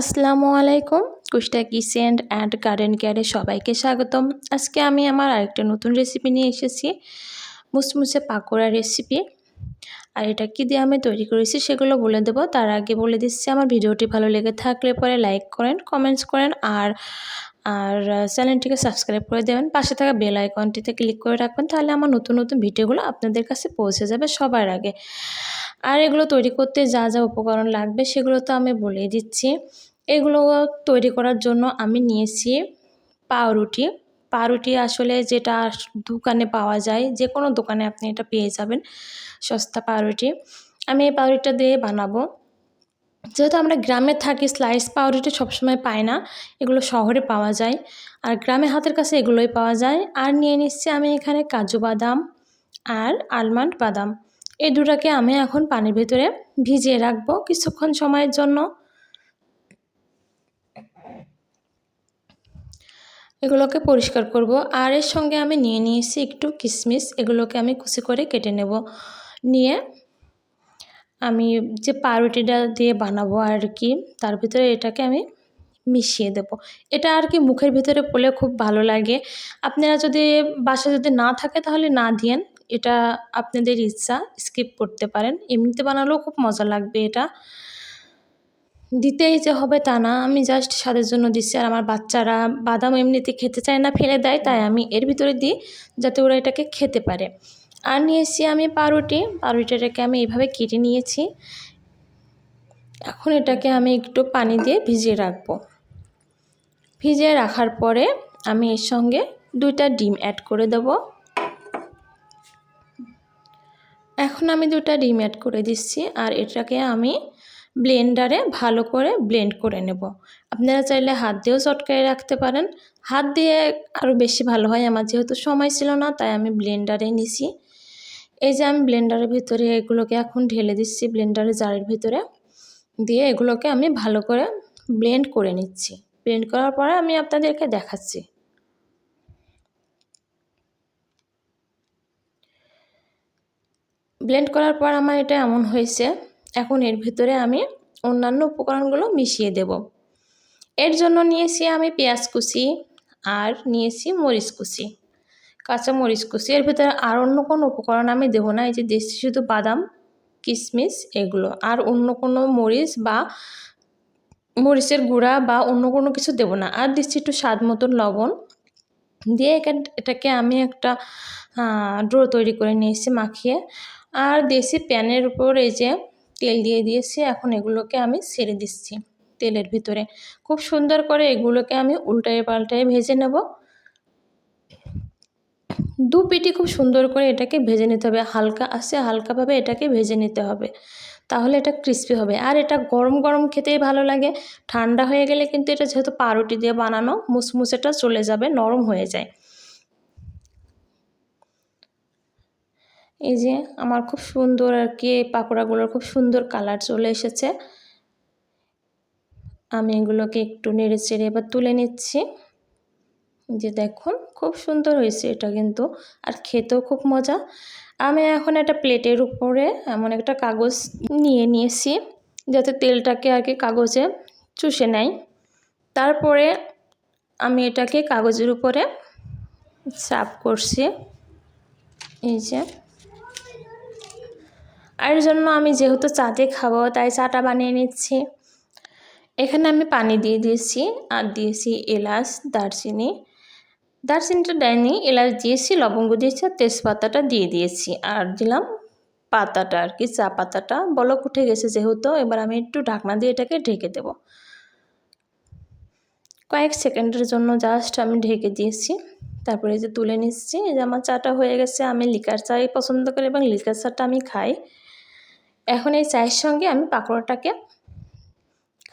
আসসালামু আলাইকুম। কুষ্টা kitchen and garden কেয়ারে সবাইকে স্বাগতম। আজকে আমি আমার আরেকটা নতুন রেসিপি নিয়ে এসেছি, মুসমুসে পাকোড়া রেসিপি। আর এটা কী দিয়ে আমি তৈরি করেছি সেগুলো বলে দেবো। তার আগে বলে দিচ্ছি, আমার ভিডিওটি ভালো লেগে থাকলে পরে লাইক করেন, কমেন্টস করেন, আর আর চ্যানেলটিকে সাবস্ক্রাইব করে দেবেন। পাশে থাকা বেল আইকনটিতে ক্লিক করে রাখবেন, তাহলে আমার নতুন নতুন ভিডিওগুলো আপনাদের কাছে পৌঁছে যাবে সবার আগে। আর এগুলো তৈরি করতে যা যা উপকরণ লাগবে সেগুলো তো আমি বলেই দিচ্ছি। এগুলো তৈরি করার জন্য আমি নিয়েছি পাউরুটি। পাউরুটি আসলে যেটা দোকানে পাওয়া যায় যে কোনো দোকানে আপনি এটা পেয়ে যাবেন, সস্তা পাউরুটি। আমি এই পাউরুটিটা দিয়ে বানাবো। যেহেতু আমরা গ্রামে থাকি স্লাইস পাউরুটি সবসময় পাই না, এগুলো শহরে পাওয়া যায়। আর গ্রামে হাতের কাছে এগুলোই পাওয়া যায়। আর নিয়ে নিচ্ছি আমি এখানে কাজু বাদাম আর আলমন্ড বাদাম। এই দুটাকে আমি এখন পানির ভেতরে ভিজিয়ে রাখব কিছুক্ষণ সময়ের জন্য। এগুলোকে পরিষ্কার করব। আর এর সঙ্গে আমি নিয়ে নিয়েছি একটু কিশমিশ। এগুলোকে আমি কুচি করে কেটে নেব। নিয়ে আমি যে পাউরুটিটা দিয়ে বানাবো আর কি, তার ভিতরে এটাকে আমি মিশিয়ে দেব। এটা আর কি মুখের ভিতরে পড়লে খুব ভালো লাগে। আপনারা যদি বাসা যদি না থাকে তাহলে না দিয়েন। এটা আপনাদের ইচ্ছা স্কিপ করতে পারেন। এমনিতে বানালেও খুব মজা লাগবে এটা। দিতেই যে হবে তা না, আমি জাস্ট স্বাদের জন্য দিচ্ছি। আর আমার বাচ্চারা বাদাম এমনিতে খেতে চায় না, ফেলে দেয়, তাই আমি এর ভিতরে দিই, যাতে ওরা এটাকে খেতে পারে। আর নিয়েছি আমি পাউরুটি। পাউরুটিটাকে আমি এইভাবে কেটে নিয়েছি। এখন এটাকে আমি একটু পানি দিয়ে ভিজিয়ে রাখব। ভিজিয়ে রাখার পরে আমি এর সঙ্গে দুইটা ডিম অ্যাড করে দেব। এখন আমি দুটা ডিম অ্যাড করে দিচ্ছি আর এটাকে আমি ব্লেন্ডারে ভালো করে ব্লেন্ড করে নেব। আপনারা চাইলে হাত দিয়েও চটকায় রাখতে পারেন। হাত দিয়ে আরও বেশি ভালো হয়, আমার যেহেতু সময় ছিল না, তাই আমি ব্লেন্ডারে নিছি। এই যে আমি ব্লেন্ডারের ভিতরে এগুলোকে এখন ঢেলে দিচ্ছি ব্লেন্ডারের জারের ভিতরে। দিয়ে এগুলোকে আমি ভালো করে ব্লেন্ড করে নিচ্ছি। ব্লেন্ড করার পরে আমি আপনাদেরকে দেখাচ্ছি। ব্লেন্ড করার পর আমার এটা এমন হয়েছে। এখন এর ভিতরে আমি অন্যান্য উপকরণগুলো মিশিয়ে দেব। এর জন্য নিয়েছি আমি পেঁয়াজ কুচি আর নিয়েছি মরিচ কুচি। কাঁচা মরিচ কুচি। এর ভিতরে আর অন্য কোনো উপকরণ আমি দেবো না। এই যে দেশি শুধু বাদাম কিশমিশ এগুলো। আর অন্য কোনো মরিচ বা মরিচের গুঁড়া বা অন্য কোনো কিছু দেবো না। আর দিচ্ছি একটু স্বাদ মতন লবণ। দিয়ে এটাকে আমি একটা ড্রো তৈরি করে নিয়েছি মাখিয়ে। আর দেশি প্যানের উপর এই যে তেল দিয়ে দিয়েছি, এখন এগুলোকে আমি ছেড়ে দিচ্ছি তেলের ভিতরে। খুব সুন্দর করে এগুলোকে আমি উল্টায় পাল্টায় ভেজে নেব। দু পিটি খুব সুন্দর করে এটাকে ভেজে নিতে হবে। হালকা আসে হালকাভাবে এটাকে ভেজে নিতে হবে। তাহলে এটা ক্রিস্পি হবে। আর এটা গরম গরম খেতেই ভালো লাগে। ঠান্ডা হয়ে গেলে কিন্তু এটা যেহেতু পাউরুটি দিয়ে বানানো, মুসমুসেটা চলে যাবে, নরম হয়ে যায়। এই যে আমার খুব সুন্দর আর কি এই পাকোড়াগুলোর খুব সুন্দর কালার চলে এসেছে। আমি এগুলোকে একটু নেড়ে চেড়ে এবার তুলে নিচ্ছি। যে দেখুন, খুব সুন্দর হয়েছে এটা কিন্তু, আর খেতেও খুব মজা। আমি এখন একটা প্লেটের উপরে এমন একটা কাগজ নিয়ে নিয়েছি, যাতে তেলটাকে আর কি কাগজে চুষে নেয়। তারপরে আমি এটাকে কাগজের উপরে সাফ করছি। এই যে আর জন্য আমি যেহেতু চাতে খাব, তাই চাটা বানিয়ে নিচ্ছি। এখানে আমি পানি দিয়ে দিয়েছি আর দিয়েছি এলাচ, দারচিনি। দারচিনিটা দেয়নি, এলাচ দিয়েছি, লবঙ্গ দিয়েছি আর তেজপাতাটা দিয়ে দিয়েছি। আর দিলাম পাতাটা আর কি, চা পাতাটা। বলক উঠে গেছে যেহেতু, এবার আমি একটু ঢাকনা দিয়ে এটাকে ঢেকে দেব। কয়েক সেকেন্ডের জন্য জাস্ট আমি ঢেকে দিয়েছি। তারপরে যে তুলে নিচ্ছি যে আমার চাটা হয়ে গেছে, আমি লিকার চাই পছন্দ করি এবং লিকার চাটা আমি খাই। এখন এই চায়ের সঙ্গে আমি পাকোড়াটাকে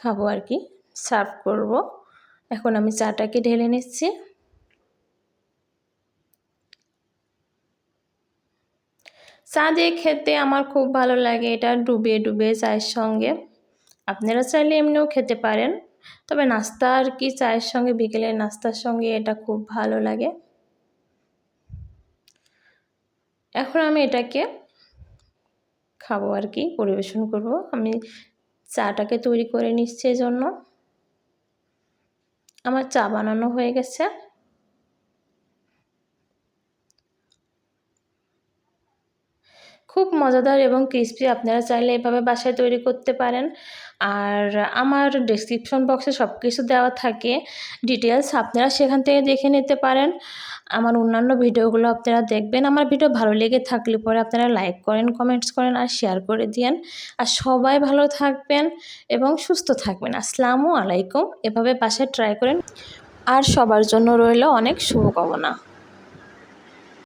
খাব আর কি, সার্ভ করব। এখন আমি চাটাকে ঢেলে নিচ্ছি। চা দিয়ে খেতে আমার খুব ভালো লাগে, এটা ডুবে ডুবে চায়ের সঙ্গে। আপনারা চাইলে এমনিও খেতে পারেন, তবে নাস্তা আর কি চায়ের সঙ্গে, বিকেলে নাস্তার সঙ্গে এটা খুব ভালো লাগে। এখন আমি এটাকে খাব আর কি, পরিবেশন করব। আমি চাটাকে তৈরি করে নিচ্ছি জন্য আমার চা বানানো হয়ে গেছে। খুব মজাদার এবং ক্রিসপি আপনারা চাইলে এভাবে বাসায় তৈরি করতে পারেন। আর আমার ডেসক্রিপশন বক্সে সব কিছু দেওয়া থাকে। ডিটেলস আপনারা সেখান থেকে দেখে নিতে পারেন। আমার অন্যান্য ভিডিওগুলো আপনারা দেখবেন। আমার ভিডিও ভালো লেগে থাকলে পরে আপনারা লাইক করেন কমেন্টস করেন আর শেয়ার করে দিয়েন। আর সবাই ভালো থাকবেন এবং সুস্থ থাকবেন। আসসালামু আলাইকুম। এভাবে বাসায় ট্রাই করেন। আর সবার জন্য রইল অনেক শুভকামনা।